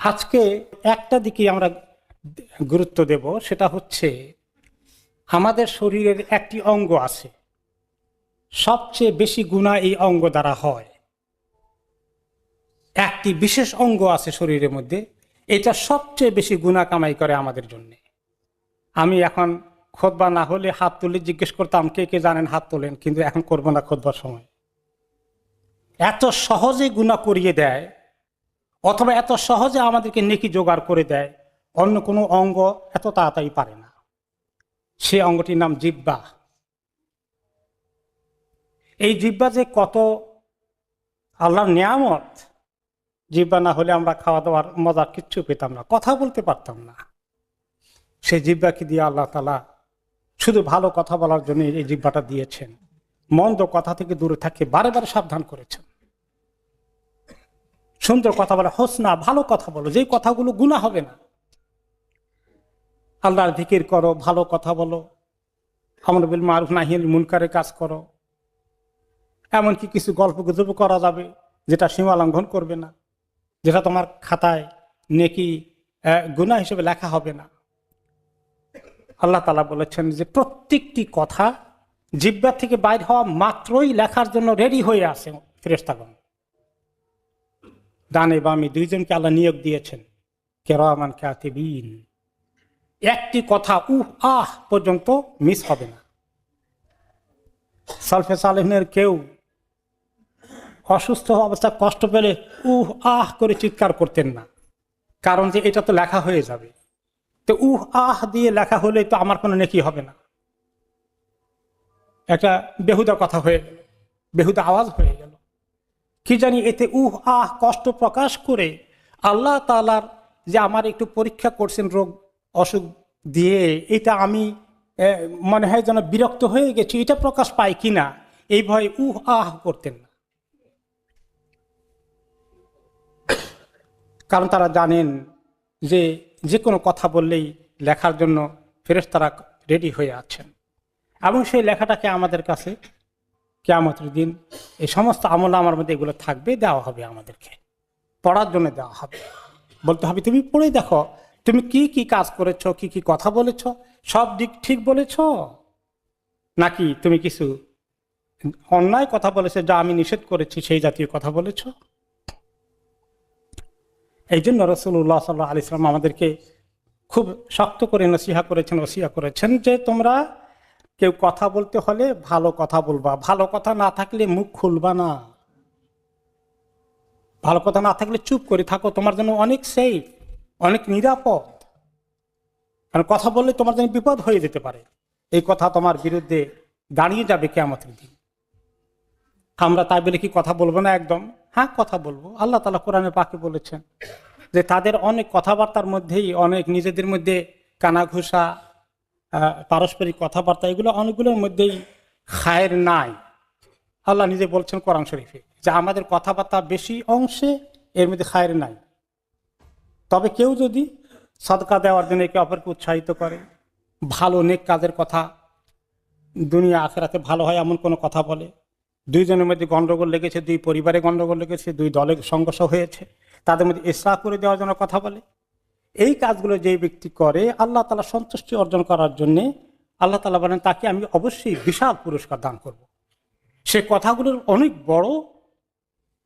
আজকে একটা দিকে আমরা গুরুত্ব দেব, সেটা হচ্ছে আমাদের শরীরের একটি অঙ্গ আছে। সবচেয়ে বেশি গুণা এই অঙ্গ দ্বারা হয়। একটি বিশেষ অঙ্গ আছে শরীরের মধ্যে, এটা সবচেয়ে বেশি গুণা কামাই করে আমাদের জন্য। আমি এখন খোদবা না হলে হাত তুলে জিজ্ঞেস করতাম, কে কে জানেন হাত তোলেন, কিন্তু এখন করব না খোদবার সময়। এত সহজে গুণা করিয়ে দেয় অথবা এত সহজে আমাদেরকে নেকি জোগাড় করে দেয়, অন্য কোনো অঙ্গ এত তাড়াতাড়ি পারে না। সে অঙ্গটির নাম জিব্বা। এই জিব্বা যে কত আল্লাহর নিয়ামত, জিব্বা না হলে আমরা খাওয়া দাওয়ার মজা কিচ্ছু পেতাম না, কথা বলতে পারতাম না। সেই জিব্বাকে দিয়ে আল্লাহ তালা শুধু ভালো কথা বলার জন্য এই জিব্বাটা দিয়েছেন। মন্দ কথা থেকে দূরে থাকে বারে বারে সাবধান করেছেন। সুন্দর কথা বলে, হোসনা, ভালো কথা বলো যে কথাগুলো গুণা হবে না। আল্লাহর দিকির করো, ভালো কথা বলো। আমর বিল মারুফ নাহিল মুনকারে কাজ করো। এমনকি কিছু গল্প গুজব করা যাবে, যেটা সীমা লঙ্ঘন করবে না, যেটা তোমার খাতায় নেকি গুণা হিসেবে লেখা হবে না। আল্লাহ তালা বলেছেন যে, প্রত্যেকটি কথা জিব্বা থেকে বাইর হওয়া মাত্রই লেখার জন্য রেডি হয়ে আছে ফেরেস্তাগণ ডানে বামে দুইজনকে আল্লাহ নিয়োগ দিয়েছেন। কেরামান কাতিবিন। একটি কথা, উহ, আহ, পর্যন্ত মিস হবে না। সালফে সালেহনের কেউ অসুস্থ অবস্থা কষ্ট পেলে উহ, আহ করে চিৎকার করতেন না। কারণ যে এটা তো লেখা হয়ে যাবে। তো উহ, আহ দিয়ে লেখা হলে তো আমার কোনো নেকি হবে না। একটা বেহুদা কথা হয়ে গেল বেহুদা আওয়াজ হয়ে কি জানি এতে উহ, আহ, কষ্ট প্রকাশ করে আল্লাহ তালার যে আমার একটু পরীক্ষা করছেন রোগ, অসুখ দিয়ে, এটা আমি মনে হয় যেন বিরক্ত হয়ে গেছি, এটা প্রকাশ পাই কিনা এই ভয়ে উহ, আহ করতেন না। কারণ তারা জানেন যে যে কোনো কথা বললেই লেখার জন্য ফেরেস তারা রেডি হয়ে আছেন। এবং সেই লেখাটাকে আমাদের কাছে কেয়ামতের দিন এই সমস্ত আমল আমার মধ্যে এগুলো থাকবে, দেওয়া হবে আমাদেরকে। পড়ার জন্য দেওয়া হবে। বলতে হবে, তুমি পড়ে দেখো, তুমি কি কি কাজ করেছ, কি কি কথা বলেছ, সব দিক ঠিক বলেছ? নাকি তুমি কিছু অন্যায় কথা বলেছে, যা আমি নিষেধ করেছি, সেই জাতীয় কথা বলেছ? এই জন্য রসুল্লাহ সাল্লাহ আলি সাল্লাম আমাদেরকে খুব শক্ত করে নসিহা করেছেন, ওসিয়া করেছেন যে তোমরা কেউ কথা বলতে হলে ভালো কথা বলবা। ভালো কথা না থাকলে মুখ খুলবা না। ভালো কথা না থাকলে চুপ করে থাকো, তোমার জন্য অনেক সেফ অনেক নিরাপদ। কারণ কথা বললে তোমার জন্য বিপদ হয়ে যেতে পারে। এই কথা তোমার বিরুদ্ধে দাঁড়িয়ে যাবে কেমতের দিন। আমরা তাই বলে কি কথা বলব না একদম? হ্যাঁ কথা বলব। আল্লাহ তালা কোরআনে পাকে বলেছেন যে, তাদের অনেক কথাবার্তার মধ্যেই অনেক নিজেদের মধ্যে কানাঘুষা পারস্পরিক কথাবার্তা, এগুলো অনেকগুলোর মধ্যেই খায়ের নাই। আল্লাহ নিজে বলছেন কোরআন শরীফে যে আমাদের কথাবার্তা বেশি অংশে এর মধ্যে খায়ের নাই। তবে কেউ যদি সদকা দেওয়ার জন্য একে অপরকে উৎসাহিত করে, ভালো নেক কাজের কথা দুনিয়া আখেরাতে ভালো হয় এমন কোনো কথা বলে, দুইজনের মধ্যে গণ্ডগোল লেগেছে, দুই পরিবারে গণ্ডগোল লেগেছে, দুই দলে সংঘর্ষ হয়েছে, তাদের মধ্যে ইসরা করে দেওয়ার জন্য কথা বলে এই কাজগুলো যে ব্যক্তি করে, আল্লাহ তালা সন্তুষ্টি অর্জন করার জন্যে আল্লাহ তালা বলেন, তাকে আমি অবশ্যই বিশাল পুরস্কার দান করব। সে কথাগুলোর অনেক বড়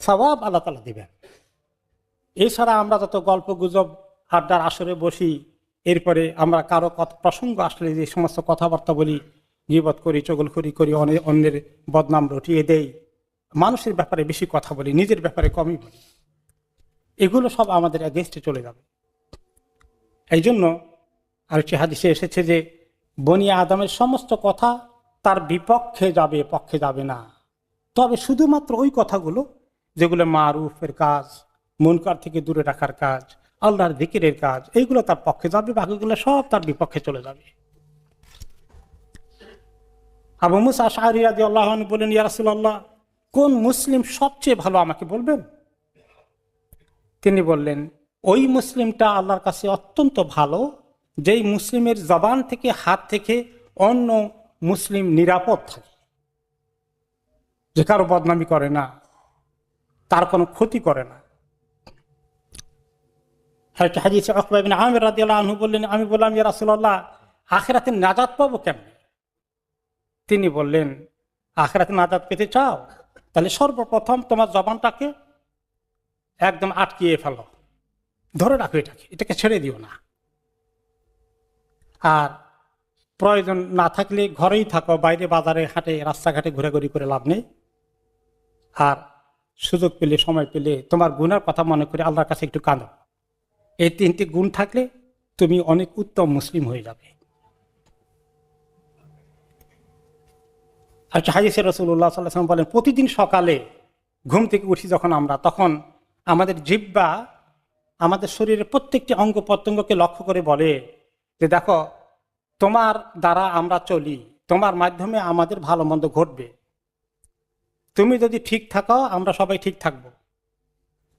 স্বভাব আল্লাহ তালা দিবেন। এছাড়া আমরা যত গল্প গুজব আড্ডার আসরে বসি, এরপরে আমরা কারও প্রসঙ্গ আসলে যে সমস্ত কথাবার্তা বলি, গিবত করি, চগলখড়ি করি অনেক অন্যের বদনাম রটিয়ে দেই, মানুষের ব্যাপারে বেশি কথা বলি, নিজের ব্যাপারে কমই বলি। এগুলো সব আমাদের এগেনস্টে চলে যাবে। এই জন্য আরেকটি হাদিসে এসেছে যে বনিয়া আদমের সমস্ত কথা তার বিপক্ষে যাবে, পক্ষে যাবে না। তবে শুধুমাত্র ওই কথাগুলো, যেগুলো মারুফের কাজ, মনকার থেকে দূরে রাখার কাজ, আল্লাহর দিকিরের কাজ, এইগুলো তার পক্ষে যাবে, বাকিগুলো সব তার বিপক্ষে চলে যাবে। আবু মুসা শাহরি আদি আল্লাহ বলেন ইয়ারসুল্লাহ কোন মুসলিম সবচেয়ে ভালো আমাকে বলবেন? তিনি বললেন ওই মুসলিমটা আল্লাহর কাছে অত্যন্ত ভালো, যেই মুসলিমের জবান থেকে, হাত থেকে অন্য মুসলিম নিরাপদ থাকে। যে কারও বদনামি করে না, তার কোনো ক্ষতি করে না। হাজিস অকবাবিন বললেন, আমি বললাম, ইয়া রাসূলুল্লাহ, আখেরাতে নাজাত পাবো কেমন? তিনি বললেন, আখেরাতে নাজাত পেতে চাও? তাহলে সর্বপ্রথম তোমার জবানটাকে একদম আটকিয়ে ফেলো। ধরে রাখো এটাকে এটাকে ছেড়ে দিও না। আর প্রয়োজন না থাকলে ঘরেই থাকো, বাইরে বাজারে, হাটে, রাস্তাঘাটে ঘোরাঘুরি করে লাভ নেই। আর সুযোগ পেলে, সময় পেলে তোমার গুণের কথা মনে করে আল্লাহর কাছে একটু কাঁদো। এই তিনটি গুণ থাকলে তুমি অনেক উত্তম মুসলিম হয়ে যাবে। আর হাজিসের রসুল্লাহ সাল্লাম বলেন, প্রতিদিন সকালে ঘুম থেকে উঠি যখন আমরা, তখন আমাদের জিব্বা আমাদের শরীরের প্রত্যেকটি অঙ্গ প্রত্যঙ্গকে লক্ষ্য করে বলে যে দেখো, তোমার দ্বারা আমরা চলি, তোমার মাধ্যমে আমাদের ভালো মন্দ ঘটবে। তুমি যদি ঠিক থাকো, আমরা সবাই ঠিক থাকব।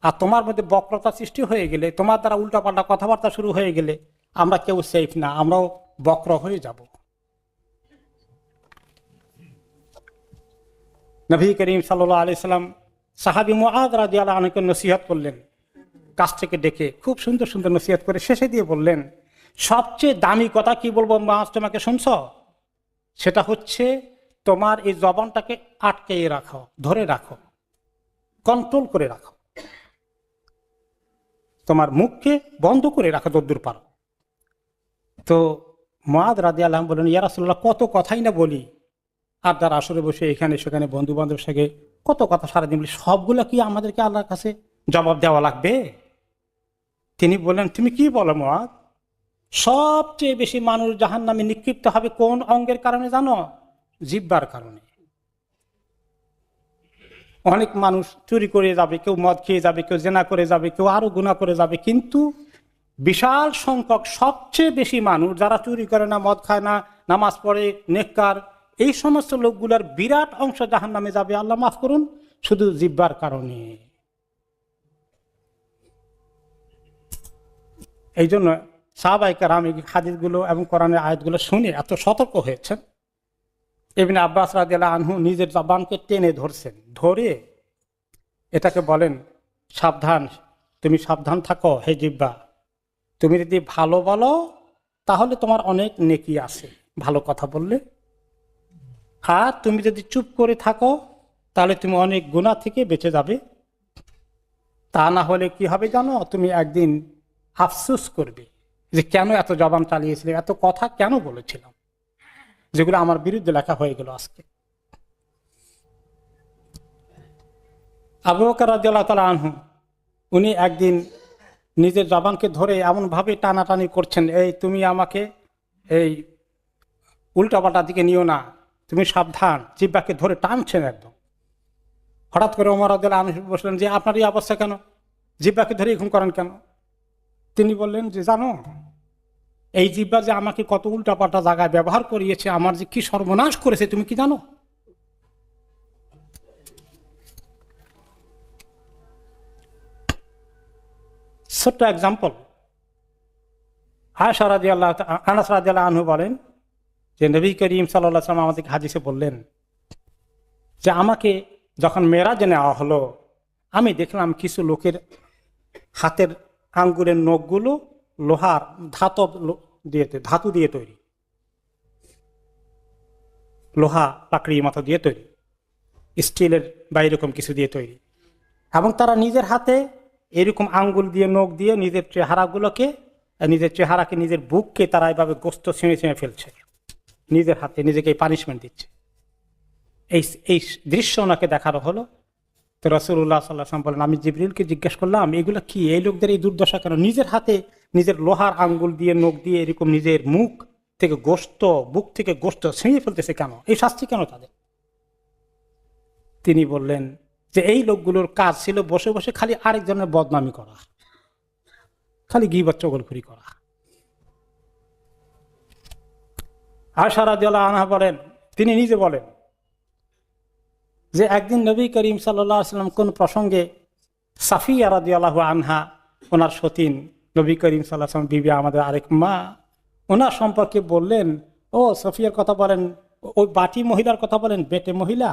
আর তোমার মধ্যে বক্রতা সৃষ্টি হয়ে গেলে, তোমার দ্বারা উল্টাপাল্টা কথাবার্তা শুরু হয়ে গেলে, আমরা কেউ সেফ না, আমরাও বক্র হয়ে যাব। নবী করিম সাল্লাহ আলি সাল্লাম সাহাবি মুআদ রাজি আল্লাহ অনেকে নসিহত করলেন কাছ থেকে ডেকে খুব সুন্দর সুন্দর নসিহত করে শেষে দিয়ে বললেন, সবচেয়ে দামি কথা কি বলব মাস তোমাকে শুনছ? সেটা হচ্ছে তোমার এই জবানটাকে আটকে রাখো, ধরে রাখো কন্ট্রোল করে রাখো। তোমার মুখকে বন্ধ করে রাখো যদ্দূর পারো। তো মাদ রাজি আল্লাহ বলেন ইয়ারাসুল্লাহ কত কথাই না বলি। আর তার আসরে বসে এখানে সেখানে বন্ধু বান্ধব সাথে কত কথা সারাদিন বলি, সবগুলো কি আমাদেরকে আল্লাহর কাছে জবাব দেওয়া লাগবে? তিনি বললেন, তুমি কি বলো মাদ সবচেয়ে বেশি মানুষ জাহান নামে নিক্ষিপ্ত হবে কোন অঙ্গের কারণে জানো? জিব্বার কারণে। অনেক মানুষ চুরি করে যাবে, কেউ মদ খেয়ে যাবে, কেউ জেনা করে যাবে, কেউ আরও গুণা করে যাবে, কিন্তু বিশাল সংখ্যক সবচেয়ে বেশি মানুষ যারা চুরি করে না, মদ খায় না, নামাজ পড়ে, নেককার, এই সমস্ত লোকগুলার বিরাট অংশ জাহান নামে যাবে। আল্লাহ মাফ করুন, শুধু জিব্বার কারণে। এই জন্য সাহবাইকার আমি হাদিসগুলো এবং কোরআনের আয়াতগুলো শুনে এত সতর্ক হয়েছেন। এমনি আব্বাস রাদিয়াল আনহু নিজের জবানকে টেনে ধরছেন। ধরে এটাকে বলেন, সাবধান, তুমি সাবধান থাকো হে জিব্বা। তুমি যদি ভালো বলো, তাহলে তোমার অনেক নেকি আছে। ভালো কথা বললে। আর তুমি যদি চুপ করে থাকো, তাহলে তুমি অনেক গুণা থেকে বেঁচে যাবে। তা না হলে কি হবে জানো? তুমি একদিন আফসুস করবে যে কেন এত জবান চালিয়েছিলাম এত কথা কেন বলেছিলাম? যেগুলো আমার বিরুদ্ধে লেখা হয়ে গেল আজকে। আবু বকর রাজিয়াল্লাহ তালা আনহু, উনি একদিন নিজের জবানকে ধরে এমনভাবে টানাটানি করছেন, এই তুমি আমাকে এই উল্টাপাল্টা দিকে নিও না, তুমি সাবধান, জিব্বাকে ধরে টানছেন একদম। হঠাৎ করে ওমর রাজিয়াল আনহু বসলেন, যে আপনার এই অবস্থা কেন? জিব্বাকে ধরে এরকম করেন কেন? তিনি বললেন যে, জানো, এই জিব্বা যে আমাকে কত উল্টাপাল্টা জায়গায় ব্যবহার করিয়েছে, আমার যে কি সর্বনাশ করেছে, তুমি কি জানো? ছোট্ট এক্সাম্পল আয়সা রাজি আল্লাহ আনাস রাজি আল্লাহ আনহু বলেন যে, নবী করিম সাল্লাহ সাল্লাম আমাদেরকে হাদিসে বললেন যে, আমাকে যখন মেরাজে নেওয়া হলো, আমি দেখলাম কিছু লোকের হাতের আঙ্গুলের নখগুলো লোহার ধাতব দিয়ে ধাতু দিয়ে তৈরি। লোহা, লাকড়ি মতো দিয়ে তৈরি। স্টিলের বা এরকম কিছু দিয়ে তৈরি। এবং তারা নিজের হাতে এরকম আঙ্গুল দিয়ে, নখ দিয়ে নিজের চেহারাগুলোকে, নিজের চেহারাকে, নিজের বুককে তারা এভাবে গোস্ত ছিঁড়ে ছিঁড়ে ফেলছে। নিজের হাতে নিজেকে পানিশমেন্ট দিচ্ছে। এই এই দৃশ্য ওনাকে দেখানো হলো। তো রসুল্লাহ সাল্লাহাম বলেন, আমি জিবরিলকে জিজ্ঞেস করলাম, এগুলো কি? এই লোকদের এই দুর্দশা কেন? নিজের হাতে, নিজের লোহার আঙ্গুল দিয়ে, নখ দিয়ে এরকম নিজের মুখ থেকে গোস্ত, বুক থেকে গোস্ত ছিঁড়ে ফেলতেছে কেন? এই শাস্তি কেন তাদের? তিনি বললেন যে, এই লোকগুলোর কাজ ছিল বসে বসে খালি আরেকজনের বদনামি করা, খালি গিবত চগলখুরি করা। সারা আনহা বলেন, তিনি নিজে বলেন যে একদিন নবী করিম সাল্লাম কোন প্রসঙ্গে সাফি আরাদি আল্লাহ আনহা, ওনার সতীন নবী করিম সাল্লাম, বিবি আমাদের আরেক মা, ওনার সম্পর্কে বললেন, ও সফিয়ার কথা বলেন, ওই বাটি মহিলার কথা বলেন, বেটে মহিলা?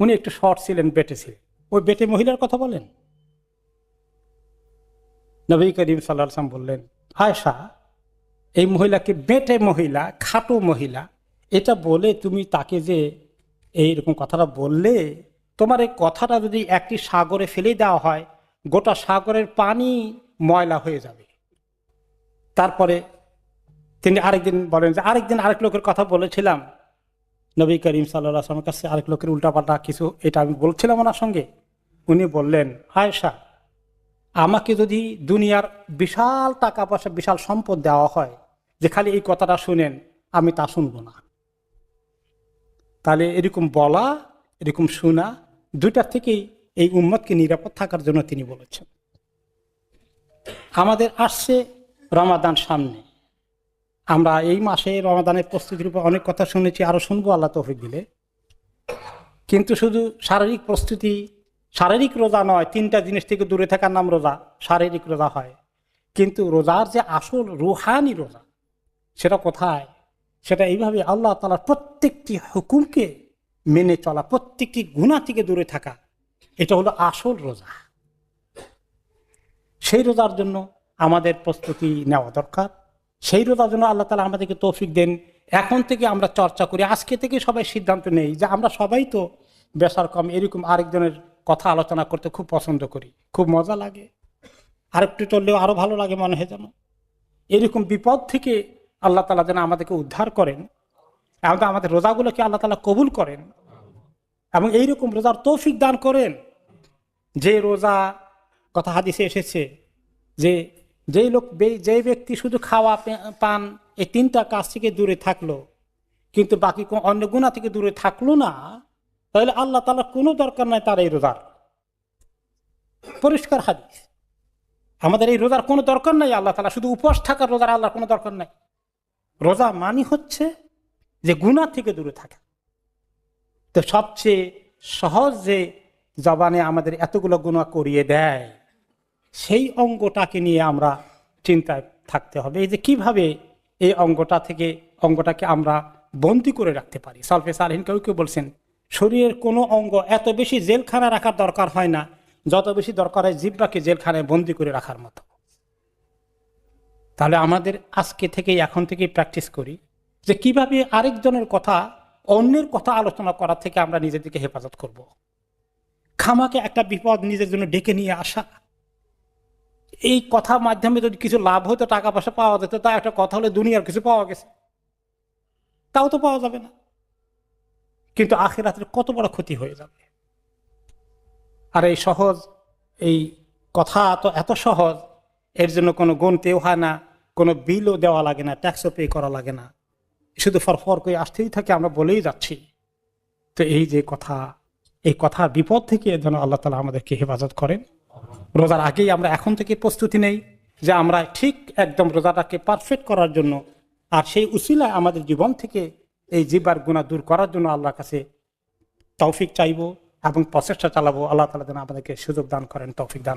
উনি একটু শর্ট ছিলেন, বেটে ছিলেন। ওই বেটে মহিলার কথা বলেন? নবী করিম সাল্লাম বললেন আয়সা এই মহিলাকে বেটে মহিলা, খাটো মহিলা, এটা বলে তুমি তাকে যে এইরকম কথাটা বললে তোমার এই কথাটা যদি একটি সাগরে ফেলে দেওয়া হয়, গোটা সাগরের পানি ময়লা হয়ে যাবে। তারপরে তিনি আরেকদিন বলেন যে, আরেকদিন আরেক লোকের কথা বলেছিলাম। নবী করিম সাল্লাহ আসলামের কাছে আরেক লোকের উল্টাপাল্টা কিছু, এটা আমি বলছিলাম ওনার সঙ্গে। উনি বললেন, আয়েশা, আমাকে যদি দুনিয়ার বিশাল টাকা পয়সা, বিশাল সম্পদ দেওয়া হয়, যে খালি এই কথাটা শুনেন, আমি তা শুনব না। তাহলে এরকম বলা, এরকম শোনা, দুইটার থেকেই এই উম্মতকে নিরাপদ থাকার জন্য তিনি বলেছেন। আমাদের আসছে রমাদান সামনে। আমরা এই মাসে রমাদানের প্রস্তুতির উপর অনেক কথা শুনেছি আরও শুনব, আল্লাহ তৌফিক দিলে। কিন্তু শুধু শারীরিক প্রস্তুতি, শারীরিক রোজা নয়, তিনটা জিনিস থেকে দূরে থাকার নাম রোজা, শারীরিক রোজা হয়। কিন্তু রোজার যে আসল রুহানি রোজা, সেটা কোথায়? সেটা এইভাবে আল্লাহ তালার প্রত্যেকটি হুকুমকে মেনে চলা, প্রত্যেকটি গুণা থেকে দূরে থাকা, এটা হলো আসল রোজা। সেই রোজার জন্য আমাদের প্রস্তুতি নেওয়া দরকার। সেই রোজার জন্য আল্লাহ তালা আমাদেরকে তৌফিক দেন। এখন থেকে আমরা চর্চা করি। আজকে থেকে সবাই সিদ্ধান্ত নেই যে আমরা সবাই তো বেসার কম এরকম আরেকজনের কথা আলোচনা করতে খুব পছন্দ করি। খুব মজা লাগে। আরেকটু চললেও আরও ভালো লাগে মনে হয় যেন। এরকম বিপদ থেকে আল্লাহ তালা যেন আমাদেরকে উদ্ধার করেন এবং আমাদের রোজাগুলোকে আল্লাহ তালা কবুল করেন এবং এইরকম রোজার তৌফিক দান করেন। যে রোজা, কথা হাদিসে এসেছে যে যেই লোক বে- যে ব্যক্তি শুধু খাওয়া পান এই তিনটা কাজ থেকে দূরে থাকল, কিন্তু বাকি অন্য গুণা থেকে দূরে থাকল না, তাহলে আল্লাহ তালা কোনো দরকার নাই তার এই রোজার। পরিষ্কার হাদিস। আমাদের এই রোজার কোনো দরকার নাই আল্লাহ তালা শুধু উপবাস থাকার রোজার আল্লাহর কোনো দরকার নাই। রোজা মানি হচ্ছে যে গুণা থেকে দূরে থাকা। তো সবচেয়ে সহজ যে জবানে আমাদের এতগুলো গুণা করিয়ে দেয়, সেই অঙ্গটাকে নিয়ে আমরা চিন্তায় থাকতে হবে। এই যে কীভাবে এই অঙ্গটা থেকে, অঙ্গটাকে আমরা বন্দি করে রাখতে পারি? সালফে সালহিন কেউ কেউ বলছেন, শরীরের কোনো অঙ্গ এত বেশি জেলখানা রাখার দরকার হয় না, যত বেশি দরকার হয় জিব্বাকে জেলখানায় বন্দি করে রাখার মতো। তাহলে আমাদের আজকে থেকেই এখন থেকেই প্র্যাকটিস করি যে কীভাবে আরেকজনের কথা, অন্যের কথা আলোচনা করা থেকে আমরা নিজেদেরকে হেফাজত করব। খামাকে একটা বিপদ নিজের জন্য ডেকে নিয়ে আসা। এই কথার মাধ্যমে যদি কিছু লাভ হতো, টাকা পয়সা পাওয়া যেত, তা একটা কথা হলে দুনিয়ার কিছু পাওয়া গেছে। তাও তো পাওয়া যাবে না। কিন্তু আখেরাতের কত বড় ক্ষতি হয়ে যাবে। আর এই সহজ, এই কথা তো এত সহজ এর জন্য কোনো গুনতেও হয় না, কোনো বিলও দেওয়া লাগে না ট্যাক্সও পে করা লাগে না। শুধু ফর ফরফর করে আসতেই থাকে, আমরা বলেই যাচ্ছি। তো এই যে কথা, এই কথার বিপদ থেকে যেন আল্লাহ তালা আমাদেরকে হেফাজত করেন। রোজার আগেই আমরা এখন থেকে প্রস্তুতি নেই যে আমরা ঠিক একদম রোজাটাকে পারফেক্ট করার জন্য আর সেই উসিলায় আমাদের জীবন থেকে এই জিবার গুণা দূর করার জন্য আল্লাহর কাছে তৌফিক চাইব এবং প্রচেষ্টা চালাবো। আল্লাহ তালা যেন আমাদেরকে সুযোগ দান করেন, তৌফিক দান